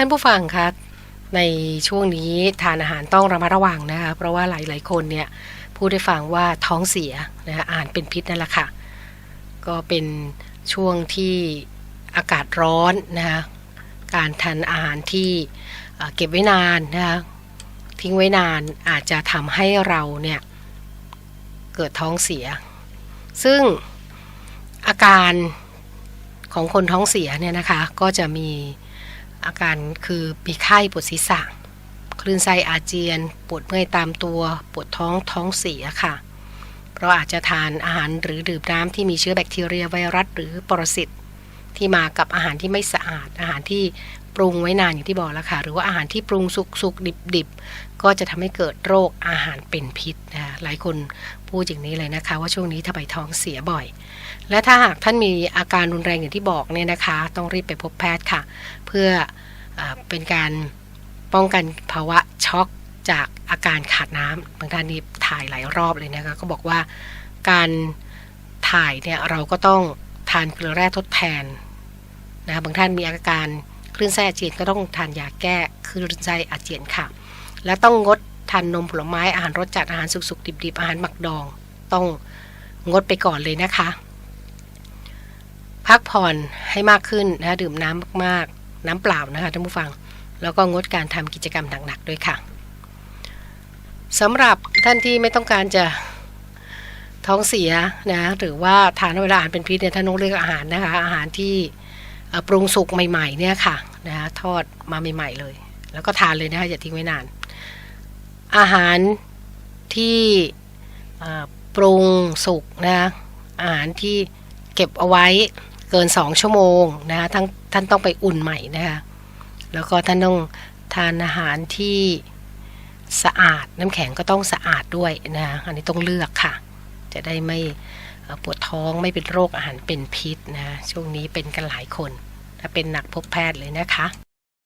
ท่านผู้ฟังคะในช่วงนี้ทานอาหารต้องระมัดระวังนะคะเพราะว่าหลาย ๆ คนเนี่ยพูดได้ฟังว่าท้องเสียนะคะอาหารเป็นพิษนั่นแหละค่ะ ก็เป็นช่วงที่อากาศร้อนนะคะการทานอาหารที่เเก็บไว้นานนะคะทิ้งไว้นานอาจจะทำให้เราเนี่ยเกิดท้องเสีย ซึ่งอาการของคนท้องเสียเนี่ยนะคะก็จะมี อาการคือมีไข้ปวดศีรษะ คลื่นไส้อาเจียน ปวดเมื่อยตามตัว ปวดท้องท้องเสียค่ะ เพราะอาจจะทานอาหารหรือดื่มน้ำที่มีเชื้อแบคทีเรียไวรัสหรือปรสิต ที่มากับอาหารที่ไม่สะอาด อาหารที่ปรุงไว้นานอย่างที่บอกแล้วค่ะ หรือว่าอาหารที่ปรุงสุกสุกดิบดิบก็จะทำให้เกิดโรคอาหารเป็นพิษนะคะหลายคนพูดอย่างนี้เลยนะคะ ว่าช่วงนี้ทำไมท้องเสียบ่อย และถ้าหากท่านมีอาการรุนแรงอย่างที่บอกเนี่ยนะคะ ต้องรีบไปพบแพทย์ค่ะ เพื่ออเป็นการป้องกันภาวะช็อกจากอาการขาดน้ำบางท่านนี่ถ่ายหลายรอบเลยนะคะก็บอกว่าการถ่ายเนี่ยเราก็ต้องทานเกลือแร่ทดแทน นะคะบางท่านมีอาการคลื่นไส้อาเจียนก็ต้องทานยาแก้คลื่นไส้อาเจียนค่ะ และต้องงดทานนมผลไม้อาหารรสจัดอาหารสุกๆดิบๆอาหารหมักดอง ต้องงดไปก่อนเลยนะคะ พักผ่อนให้มากขึ้นนะคะดื่มน้ำมากๆ น้ำเปล่านะคะท่านผู้ฟัง แล้วก็งดการทำกิจกรรมหนักๆด้วยค่ะสำหรับท่านที่ไม่ต้องการจะท้องเสียนะหรือว่าทานเวลาอาหารเป็นพิษเนี่ยท่านต้องเลือกอาหารนะคะอาหารที่ ปรุงสุกใหม่ๆเนี่ยค่ะนะคะทอดมาใหม่ๆเลย แล้วก็ทานเลยนะคะอย่าทิ้งไว้นาน อาหารที่ปรุงสุกนะอาหารที่เก็บเอาไว้เกิน2ชั่วโมงนะคะทั้งท่านต้องไปอุ่นใหม่นะคะแล้วก็ท่านต้องทานอาหารที่สะอาดน้ำแข็งก็ต้องสะอาดด้วยนะคะอันนี้ต้องเลือกค่ะ จะได้ไม่ปวดท้องไม่เป็นโรคอาหารเป็นพิษนะช่วงนี้เป็นกันหลายคน ถ้าเป็นหนักพบแพทย์เลยนะคะ